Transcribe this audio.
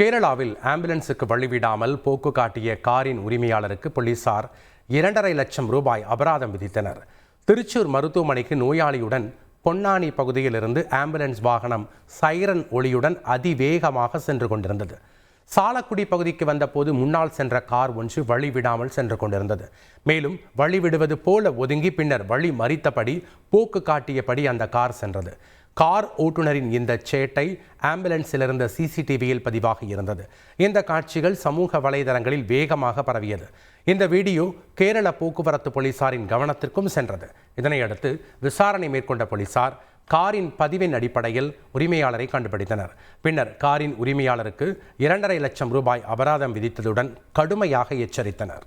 கேரளாவில் ஆம்புலன்ஸுக்கு வழிவிடாமல் போக்கு காட்டிய காரின் உரிமையாளருக்கு போலீசார் இரண்டரை லட்சம் ரூபாய் அபராதம் விதித்தனர். திருச்சூர் மருத்துவமனைக்கு நோயாளியுடன் பொன்னானி பகுதியிலிருந்து ஆம்புலன்ஸ் வாகனம் சைரன் ஒளியுடன் அதிவேகமாக சென்று கொண்டிருந்தது. சாலக்குடி பகுதிக்கு வந்தபோது முன்னால் சென்ற கார் ஒன்று வழி விடாமல் சென்று கொண்டிருந்தது. மேலும் வழி விடுவது போல ஒதுங்கி பின்னர் வழி மறித்தபடி போக்கு காட்டியபடி அந்த கார் சென்றது. கார் ஓட்டுநரின் இந்த சேட்டை ஆம்புலன்ஸில் இருந்த சிசிடிவியில் பதிவாகி இருந்தது. இந்த காட்சிகள் சமூக வலைதளங்களில் வேகமாக பரவியது. இந்த வீடியோ கேரள போக்குவரத்து போலீசாரின் கவனத்திற்கும் சென்றது. இதனையடுத்து விசாரணை மேற்கொண்ட போலீசார் காரின் பதிவின் அடிப்படையில் உரிமையாளரை கண்டுபிடித்தனர். பின்னர் காரின் உரிமையாளருக்கு இரண்டரை லட்சம் ரூபாய் அபராதம் விதித்ததுடன் கடுமையாக எச்சரித்தனர்.